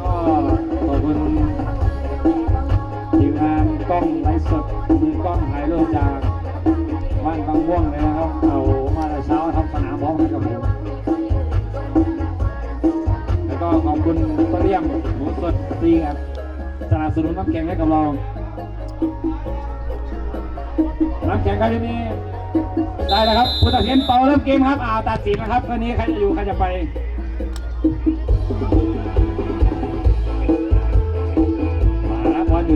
ก็ขอบคุณทีมงานกล้องไลฟ์สดมือกล้องถ่ายรูปจากบ้านบางม่วงเลยนะครับเอามาแต่เช้าทำสนามพร้อมกันกับผมแล้วก็ขอบคุณต้นเลี่ยมหมูสดดีครับสนับสนุนน้ำแข็งให้กับเราน้ำแข็งครับที่นี่ได้แล้วครับผู้ตัดสินเป่าเริ่มเกมครับอ่าตัดสินนะครับคืนนี้ใครจะอยู่ใครจะไป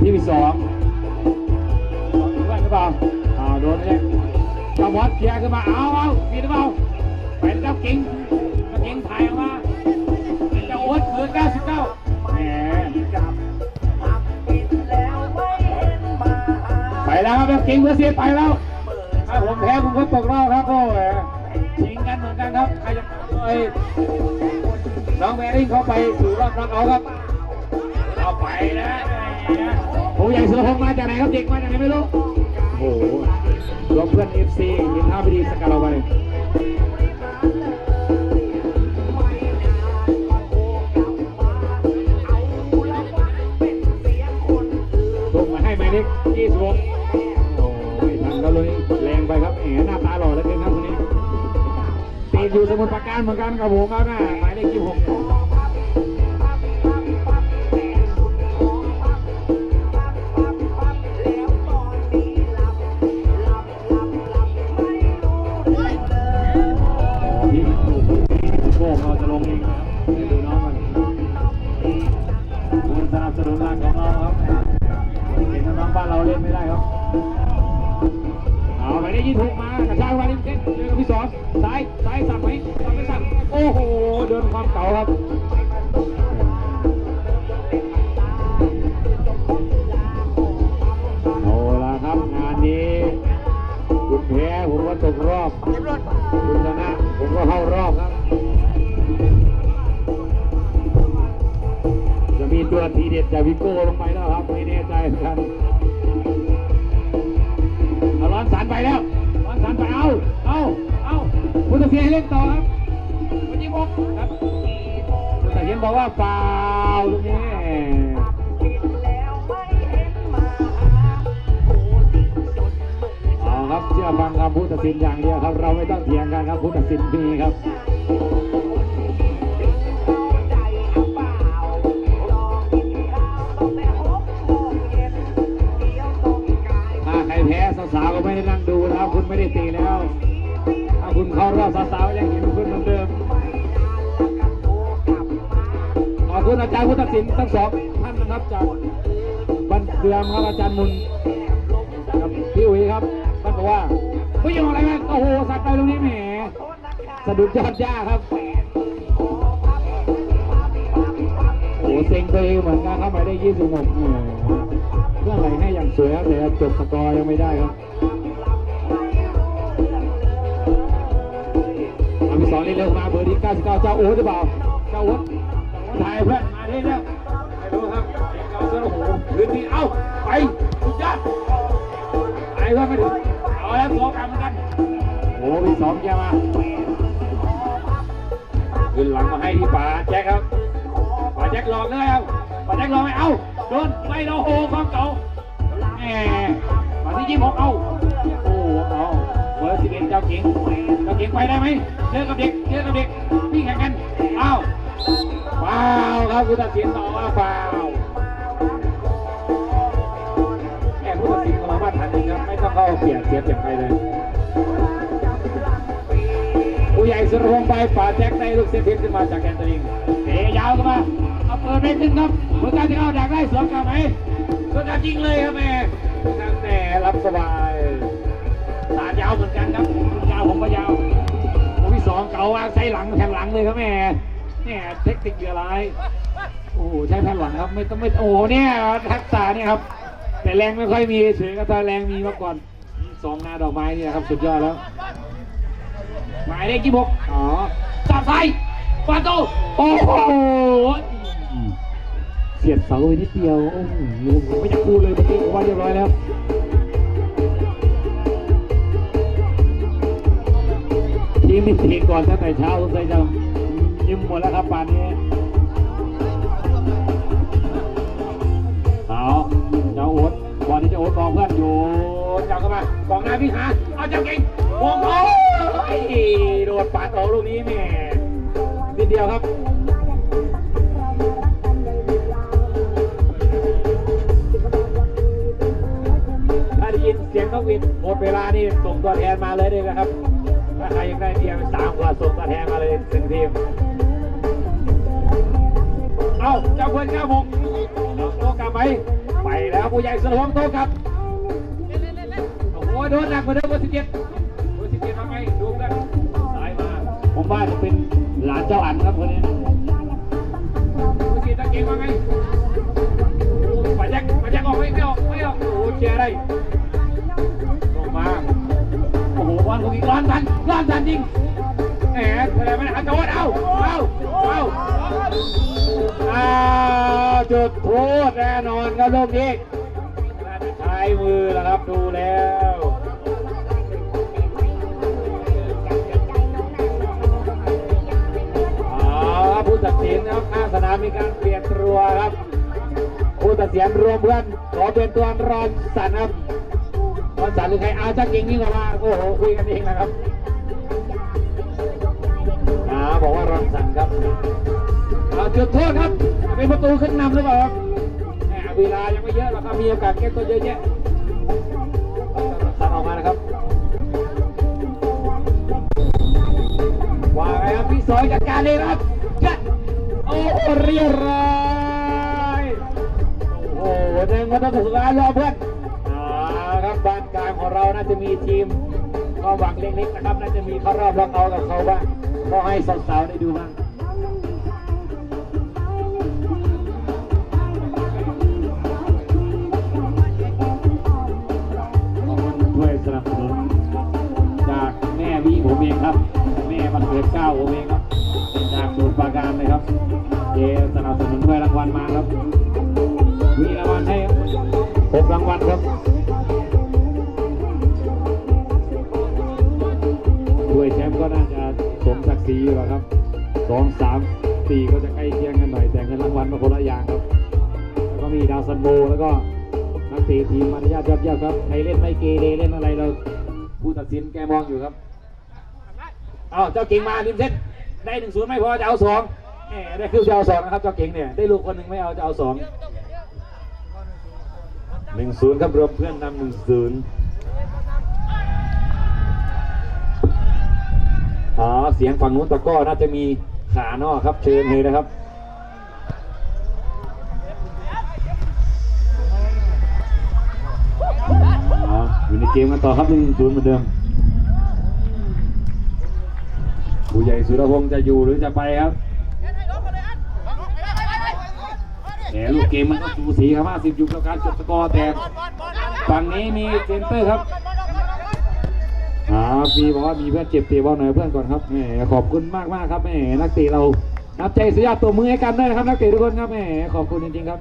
อลอยู่ที่ที่สองบอลอยู่บ้านหรือเปล่าอ่าโดนเนี่ยเจ้าบอลเคลียร์ขึ้นมา เอาเอามีหรือเปล่าเป็นเจ้าเก่งเจ้าเก่งถ่ายออกมาเป็นเจ้าโอ๊ตเบอร์99แหมไปแล้วครับเจ้าเก่งเบอร์สิบไปแล้วถ้าผมแพ้ผมก็ตกรอบครับโอ้แหมชิงกันเหมือนกันครับใครจะเอ้ยน้องแมริ่งเขาไปสู่รอบน็อกเอาครับเอาไปนะ ผมใหญ่สือพงมาจากไหนครับเด็กมาจากไหนไม่รู้โอ้โหรวมเพื่อนเอฟซีเห็นท่าไม่ดีสกัดเราไปส่งมาให้หมายเลขยี่สิบหกโอ้ยทันแล้วเลยแรงไปครับแหมหน้าตาหล่อเหลือเกินครับคนนี้ตีอยู่สมุทรปราการเหมือนกันกับผมครับนะหมายเลขยี่สิบหก นับสนุนหลักของเราครับเห็นน้องบ้านเราเล่นไม่ได้ครับ ทีเด็ดจากวิโก้ลงไปแล้วครับไม่แน่ใจเหมือนกันเอาร้อนสันไปแล้วร้อนสันไปเอาเอาเอาพุทธเสียเล่นต่อครับวันนี้บอกครับพุทธเสียบอกว่าเปล่าลูกนี้เอาครับเชื่อฟังคำพุทธศิลป์อย่างเดียวครับ เราไม่ต้องเถียงกันครับพุทธศิลป์มีครับ รอบสาวๆยังเห็นคุณเหมือนเดิมขอบคุณอาจารย์พุทธศิลป์ทั้งสองท่านนะครับจากบันเทือมครับอาจารย์มุนกับพี่อุ๋ยครับท่านบอกว่าผู้หญิงอะไรกันโอ้โหสัตว์ไปตรงนี้แหมสะดุดยอดหญ้าครับโอ้เซ็งตัวเองเหมือนกันครับหมายได้ยี่สิบหกเรื่องอะไรให้อย่างสวยครับแต่จบสกอร์ยังไม่ได้ครับ สองนี่เร็วมาเบอร์ที่99 เจ้าโอ๊ตหรือเปล่า เจ้าโอ๊ตถ่ายเพื่อนมาได้แล้วไม่รู้ครับเจ้าเสือโอ้โหคืนนี้เอ้าไปสุดยอดไอ้เพื่อนไม่ถึงเอาแล้วสองกรรมเหมือนกันโอ้มีสองเกียร์มาขึ้นหลังมาให้ที่ป่าแจ็คครับป่าแจ็คลอกเลยครับป่าแจ็คลอกไม่เอ้าโดนไม่โดนโหความเก่าแหมมาที่ยี่หกเอาโอ้โหเอา เบอร์สิบเอ็ดเจ้าเก่งเจ้าเก่งไปได้ไหมเจอกับเด็กเจอกับเด็กวิ่งแข่งกันเอ้าฟาวครับผู้ตัดสินต่อว่าฟาวแค่ผู้ตัดสินของเรามาตรฐานจริงครับไม่ต้องเข้าเปลี่ยนเสียเปลี่ยนใครเลยผู้ใหญ่สุรพงษ์ไปป่าแจ็คได้ลูกเซฟพิษขึ้นมาจากแกนตริงเตะยาวเข้ามาเอาเปิดไปขึ้นครับเหมือนกันที่เอาดักได้สวนกลับไหมสวนกลับจริงเลยครับแม่นั่งแต่รับสบายตาดยาวเหมือนกันครับยาวผมก็ยาวผมที่สองเก่าวางใส่หลังแผ่นหลังเลยครับแม่เนี่ยเทคนิคเยอะไรโอ้โหใช้แผ่นหลังครับไม่ต้องไม่โอ้เนี่ยทักษะเนี่ยครับ แต่แรงไม่ค่อยมีเฉยก็ตาแรงมีมาก่อนสองนาดอกไม้นี่นะครับสุดยอดแล้วหมายเลขยี่หกอ๋อจับไฟฟาโตโอ้โหเสียดเสาไปนิดเดียวโอ้โหผมไม่อยากพูดเลยเมื่อกี้ผมว่าเรียบร้อยแล้ว ยิงนิติก่อนตั้งแต่เช้าสงสัยจะยิ้มหมดแล้วครับป่านนี้เอาเจ้าโอ๊ตบอลที่จ้โอ๊ตมองเพื่อนอย่จัเข้ามากองน้าพี่หาเอาจัก่งวงเขาโดนปาดออกลูกนี้แม่นิดเดียวครับถ้าได้ยินเสียงนกวินหมดเวลานี่ส่งตัวแทนมาเลยเลยนะครับ ใครยากได้เบียร์สามกว่าส่งตัวแทนมาเลยหนึ่งทีม เอาเจ้าคนเจ้าหกเอาโตกลับไปไปแล้วผู้ใหญ่สลวงโตกลับโอ้โหโดนหนักกว่าเดิมเบอร์สิบเจ็ดเบอร์สิบเจ็ดมาไหมดูกันสายมาผมว่าจะเป็นหลานเจ้าอันครับคนนี้เบอร์สิบตะเกียงมาไงโอ้ปาแจ็คปาแจ็คออกไม่ไม่ออกไม่ออกโอ้โหเชียร์ได้ อ้โหบอลของอีกร้อนทันร้อนทันจริงแหมแสดงไม่ได้เอาโจนเอาเอาเอาอ้าวจุดโทษแน่นอนครับลูกนี้ใช้มือแล้วครับดูแล้วอ๋อผู้ตัดสินนะครับข้างสนามมีการเปลี่ยนตัวครับผู้ตัดสินรวมเพื่อนขอเป็นตัวรอนสันครับ รอนสันหรือใครอาจักเก่งยิ่งกว่าโอ้โหคุยกันเองนะครับอ่าบอกว่ารอนสันครับอ่าจุดโทษครับ เป็นประตูขึ้นนำหรือเปล่าครับเวลายังไม่เยอะหรอกครับมีโอกาสแก้ตัวเยอะแยะตัดออกมานะครับว่าไงครับพี่สอยจัดการเลยครับยัดโอ้โหเรียบร้อยโอ้โหหนึ่งมาต้องสุดท้ายรอเพื่อน ของเราน่าจะมีทีมก็หวังเล็กๆนะครับ น่าจะมีเข้ารอบรองเอากับเขาบ้างก็ให้สาวๆได้ดูบ้าง มศักดิ์ศรีอยู่แล้วครับสองสามสี่ก็จะใกล้เคียงกันหน่อย แต่เงินรางวัลมาคนละอย่างครับ แล้วก็มีดาวซันโบแล้วก็นักเตะทีมมารยาทยอดเยี่ยมครับใครเล่นไม่เกเรเล่นอะไรเราผู้ตัดสินแกมองอยู่ครับเอาเจ้าเก่งมาริมเซตได้หนึ่งศูนย์ไม่พอจะเอาสองแหมได้คือจะเอาสองนะครับเจ้าเก่งเนี่ยได้ลูกคนหนึ่งไม่เอาจะเอาสองหนึ่งศูนย์ครับรวมเพื่อนนำหนึ่งศูนย์ อ๋อเสียงฝั่งนู้นตะก้อน่าจะมีขานอกครับ เชิญเลยนะครับอ๋ออยู่ในเกมกันต่อครับหนึ่งศูนย์เหมือนเดิมผู้ใหญ่สุรพงษ์จะอยู่หรือจะไปครับแหมลูกเกมมันก็สูสีครับ50อยู่กับการจบสกอร์แต่ฝั่งนี้มีเซนเตอร์ครับ อ่ามีบอกว่ามีเพื่อนเจ็บเตะบอลหน่อยเพื่อนก่อนครับแหมขอบคุณมากมากครับแหมนักเตะเรานับใจสุดยอดตัวมือให้กันด้วยนะครับนักเตะทุกคนครับแหมขอบคุณจริงๆครับ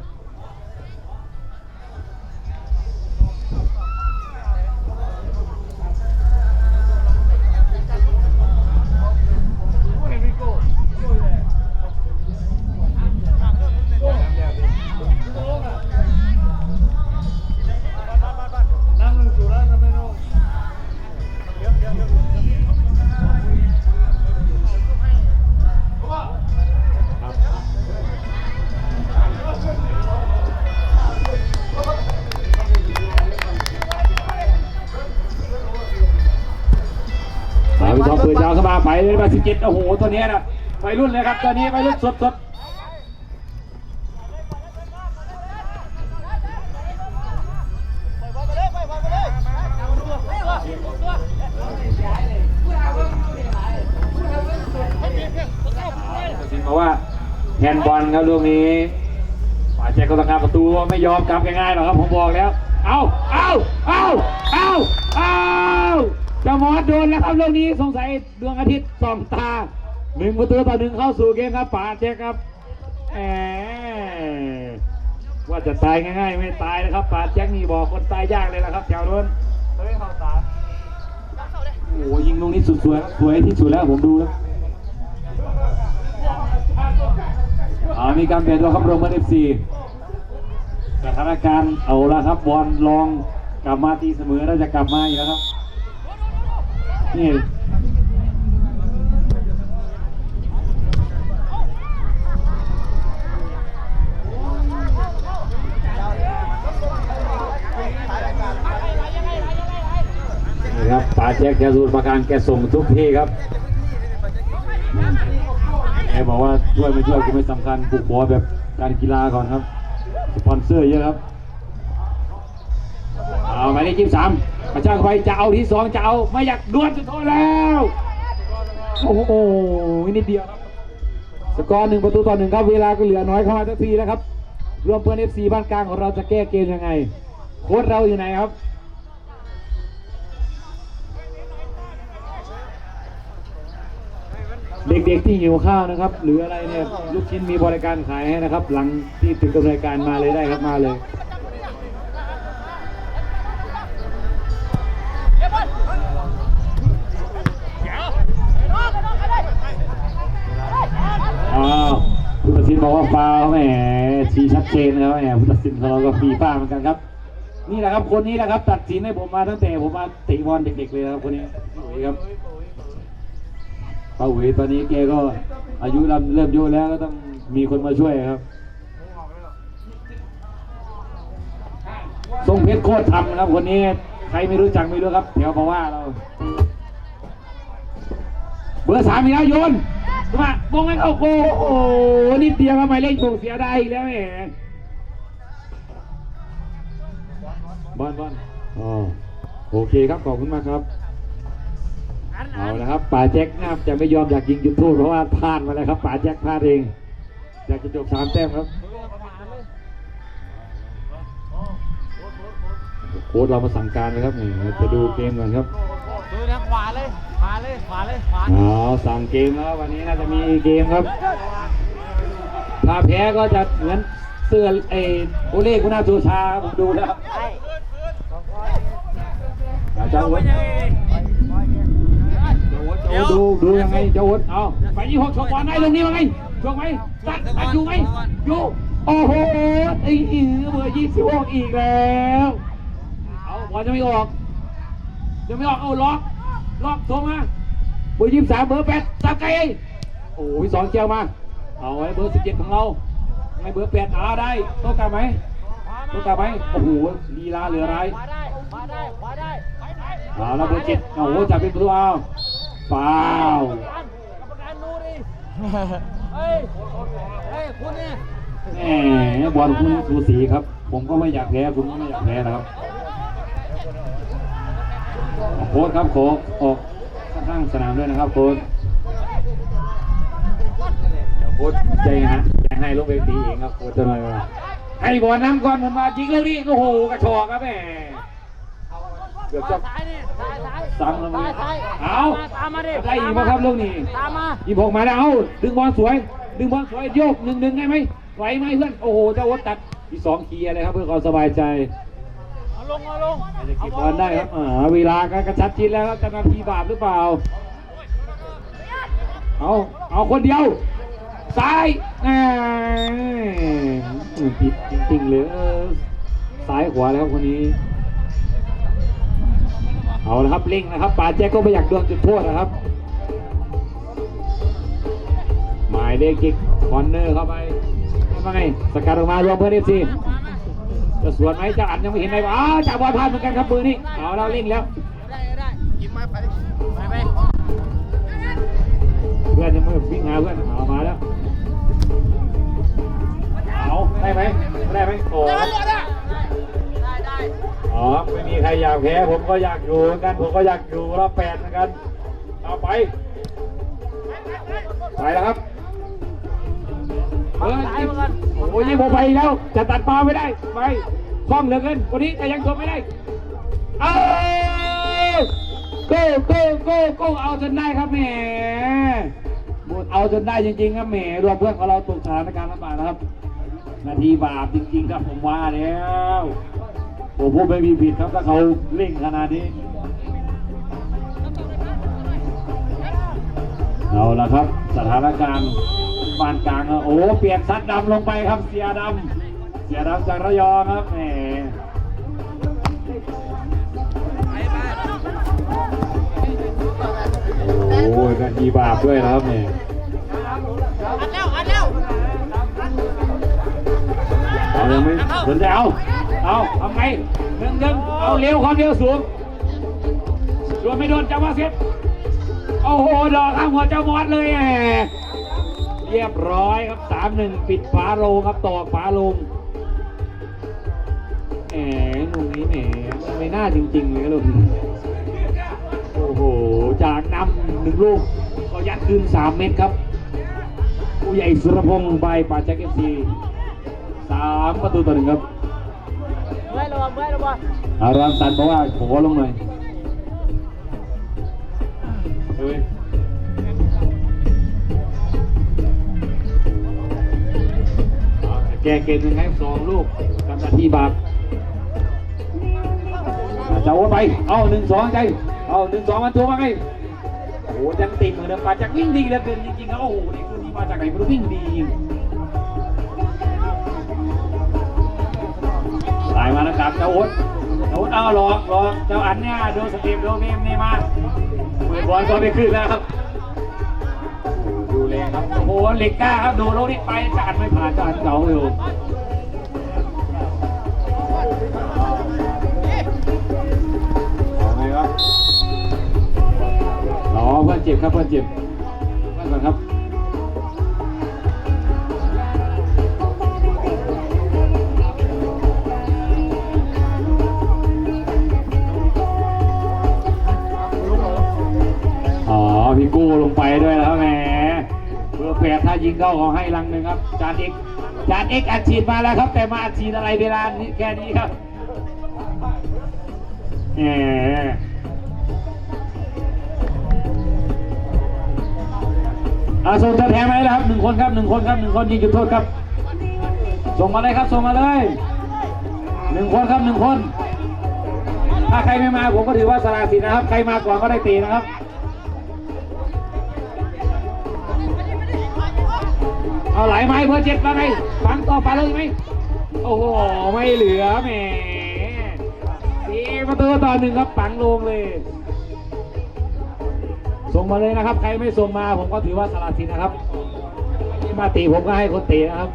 สิเจ็ดโอ้โห ตัวนี้นะไปรุ่นเลยครับ ตัวนี้ไปรุ่นสดสดสินบอกว่าแฮนบอลครับลูกนี้ป่าแจ็คก็ต้องงานประตูไม่ยอมกลับง่ายๆหรอกครับผมบอกแล้ว เอาเอาเอาเอาเอา จะมอดโดนแล้วครับลูกนี้สงสัยดวงอาทิตย์ส่องตาหนึ่งประตูต่อหนึ่งเข้าสู่เกมครับป่าแจ็คครับแหมว่าจะตายง่ายๆ ไม่ตายนะครับป่าแจ็คนี่บอกคนตายยากเลยนะครับแถวนู้นโอ้โหยิงตรงนี้สุดสวยครับสวยที่สุดแล้วผมดูแล้วอ่ามีการเปลี่ยนตัวครับโรเมอร์เอฟซีสถานการณ์เอาละครับบอลลองกลับมาตีเสมอแล้วจะกลับมาอีกแล้วครับ ครับป๋าแจ็คแกสูตรประการแกส่งทุกที่ครับแกบอกว่าช่วยไม่ช่วยก็ไม่สำคัญปลุกบอลแบบการกีฬาก่อนครับ สปอนเซอร์เยอะครับ เอาหมายเลขยี่สิบสาม กระชากเข้าไปจะเอาที่สองจะเอาไม่อยากดวลจุดโทษแล้ว โอ้โหนิดเดียวครับสกอร์หนึ่งประตูต่อหนึ่งครับเวลาก็เหลือน้อยเข้ามาทุกทีแล้วครับรวมเพื่อนเอฟซีบ้านกลางของเราจะแก้เกมยังไง โค้ชเราอยู่ไหนครับเด็กๆที่หิวข้าวนะครับ หรืออะไรเนี่ยลูกชิ้นมีบริการขายให้นะครับ หลังที่ถึงกำเนิดการมาเลยได้ครับมาเลย ชี้ชัดเจนนะครับแหมผู้ตัดสินของเราก็ฟีป้าเหมือนกันครับ นี่แหละครับคนนี้แหละครับ ตัดสินให้ผมมาตั้งแต่ผมมาเตะบอลเด็กๆเลยครับคนนี้พี่อุ๋ยครับป้าอุ๋ยตอนนี้แกก็อายุเริ่มเริ่มเยอะแล้วก็ต้องมีคนมาช่วยครับทรงเพชรโคตรทำนะครับคนนี้ใครไม่รู้จักไม่รู้ครับแถวเพราะว่าเรา เบอร์สามอีกแล้วโยน มามองไม่เข้าโอ้โหนิดเดียวทำไมเล่นถูกเสียได้อีกแล้วแหมบอลบอลอ๋อโอเคครับขอบคุณมากครับ เอาละครับป่าแจ็คน่าจะไม่ยอมอยากยิงจุดโทษเพราะว่าพลาดมาแล้วครับป่าแจ็คพลาดเองอยากจะจบสามแต้มครับโค้ชเรามาสั่งการเลยครับนี่จะดูเกมก่อนครับดูนะขวาเลย ขวาเลยขวาเลยขวาอ๋อสั่งเกมแล้ววันนี้น่าจะมีเกมครับ ถ้าแพ้ก็จะเหมือนเสื้อไอ้โอเล่กุนาโจชาผมดูแล้วเจ้าวุฒิเจ้าวุฒิดูดูยังไงเจ้าวุฒิเอาไปยี่หกชกบอลได้ตรงนี้มั้งไงชกไหมตัดตัดอยู่ไหมอยู่โอ้โหไอ้อีเบอร์ยี่สิบหกอีกแล้ว เอาบอลจะไม่ออกจะไม่ออกเอาล็อก ล็อกโทรมาเบอร์ยี่สามเบอร์แปดสับไก่โอ้ยสองเจียวมาเอาไว้เบอร์สิบเจ็ดของเราให้เบอร์แปดเอาได้ต้องกลับไหมต้องกลับไหมโอ้โหลีลาเหลืออะไรขวาได้ขวาได้ขวาได้ไปไหนเอาแล้วเบอร์เจ็ดโอ้โหจับเป็นประตูเอาฟาวกรรมการดูดิเฮ้ยเฮ้ยคุณเนี่ยแหมบอลคุณสูสีครับ ผมก็ไม่อยากแพ้คุณก็ไม่อยากแพ้นะครับ โค้ชครับโค้ชออกข้างๆสนามด้วยนะครับโค้ชเดี๋ยวโค้ชใจฮะใจให้ลงไปตีเองครับโค้ชจะหน่อยว่าให้บอลน้ำก่อนมันมายิงลูกนี้โอ้โหกระชอกครับแหมเกือบจะซ้ายนี่ซ้ายซ้ายซ้ำแล้วมั้ซ้ายยซ้ายเอาตามมาดิได้อีกไหมครับลูกนี้ตามมายี่หกมาแล้วเอาดึงบอลสวย ดึงบอลสวยโยกหนึ่งหนึ่งได้ไหมไหวไหมเพื่อนโอ้โหเจ้าวัดตัดที่สองเคลียร์เลยครับเพื่อความสบายใจเอา ลงเอาลงอาจจะเก็บบอลได้ครับอ่าเวลาก็กระชับชิดแล้วครับจะนาทีบาปหรือเปล่า เอาเอาคนเดียว ซ้ายแหมผิดจริงๆเลยเออซ้ายขวาแล้วครับคนนี้ เอาละครับเร่งนะครับป่าแจ็คก็ไม่อยากโดนจุดโทษนะครับ หมายเลขจิกคอนเนอร์เข้าไปว่าไงสกัดออกมารวมเพื่อนเอฟซี จะสวนไหมจะอัดยังไม่เห็นเลยอ้าวจับบอลพลาดเหมือนกันครับปืนนี้เอาเราเร่งแล้วได้ได้กินมาไปไปไปเพื่อนจะมาวิ่งหาเพื่อนเอามาแล้วเอาได้ไหมได้ไหมโอ้ได้ได้ได้อ๋อไม่มีใครอยากแพ้ผมก็อยากอยู่เหมือนกันผมก็อยากอยู่รอบแปดเหมือนกันเอาไปไปแล้วครับ เออโอ้ยยิงผมไปแล้วจะตัดปลาไม่ได้ไปคล่องเหลือเกินคนนี้แต่ยังชมไม่ได้เอาโก้โก้โก้โก้เอาจนได้ครับแหมหมดเอาจนได้จริงๆครับแหมรวมเพื่อนของเราตกสถานการณ์ลำบากนะครับ นาทีบาปจริงๆครับผมว่าแล้วผมพูดไม่มีผิดครับถ้าเขาเร่งขนาดนี้เอาละครับ สถานการณ์ บ้านกลางโอ้เปลี่ยนซัดดำลงไปครับเสียดำเสียดำจากระยองครับแหมโอ้ยกันอีบาบด้วยนะครับเนี่ยอัดแล้วอัดแล้วเอายังไมสนใจเอาเอาทำไงหนึ่งหนึ่งเอาเร็วความเร็วสูงโดนไม่โดนจังหวะเซตโอ้โหดอกข้ามหัวเจ้ามอสเลยแหม เรียบร้อยครับสามหนึ่งปิดฝาโลงครับตอกฝาโลงแหมตรงนี้แหมไม่น่าจริง ๆ เลยครับลูกโอ้โห จากนำหนึ่งลูก ก็ยัดคืนสามเม็ดครับ ผู้ใหญ่สุรพงษ์ใบป่าแจ็คเอฟซีสามประตูต่อหนึ่งครับเมื่อยระวังเมื่อยระวังอารามตันบอกว่าขอลงหน่อยเฮ้ย แกเกมยังไงสองลูกกำลังที่บาปอ่าจะเอาไป เอาหนึ่งสองใจ เอาหนึ่งสองมันตัวมาไงโอ้โหยังติดเหมือนเดิมป่าจากวิ่งดีเหลือเกินจริงๆครับโอ้โหนี่คือนี่มาจากไหนไม่รู้วิ่งดีจริงสายมาแล้วครับเจ้าอุดเจ้าอุดเอาหลอกหลอกเจ้าอันเนี่ยดูสเต็ปดูเมมนี่มาเปิดบอลก็ไม่ขึ้นแล้วครับ แรงครับ โอ้โหเหล็กกล้าครับ ดูโลกนี้ไปจะอัดไม่ผ่านจะอัดเก่าอยู่เอาไงครับรอเพื่อนเจ็บครับเพื่อนเจ็บเพื่อนก่อนครับอ๋อพี่กู้ลงไปด้วยแล้วแหมเพื่อ แปดถ้ายิงเข้าขอให้รังหนึ่งครับ จานเอกจานเอกอัดฉีดมาแล้วครับ แต่มาอัดฉีดอะไรเวลานี้แค่นี้ครับแหมอาส่งตัวแทนมาเลยครับหนึ่งคนครับหนึ่งคนครับหนึ่งคนยิงจุดโทษครับ ส่งมาเลยครับส่งมาเลยหนึ่งคนครับหนึ่งคน ถ้าใครไม่มาผมก็ถือว่าสละสิทธิ์นะครับ ใครมาก่อนก็ได้ตีนะครับ เอาไหลไหมเพื่อเจ็ดมาไงฟังต่อไปเลยไหมโอ้โห ไม่เหลือแหมตีประตูต่อหนึ่งครับปังลงเลย ส่งมาเลยนะครับ ใครไม่ส่งมาผมก็ถือว่าสละสิทธิ์นะครับที่มาตีผมก็ให้คนตีนะครับ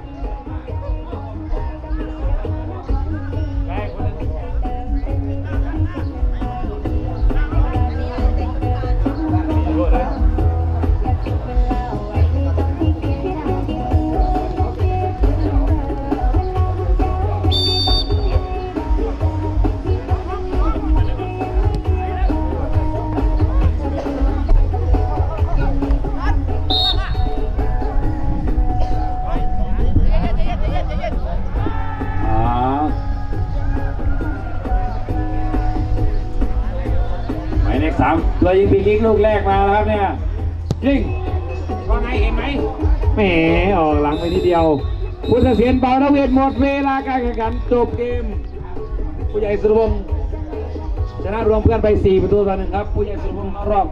ปีกิกลูกแรกมาแล้วครับเนี่ยยิงว่าไงเห็นไหมแหมออกหลังไปทีเดียว พุทธเสียนเป่าระเวทหมดเวลาการแข่งขันจบเกม ผู้ใหญ่สุรวงศ์ชนะรวมเพื่อนไป 4 ประตูต่อหนึ่งครับ ผู้ใหญ่สุรวงศ์เข้ารอบ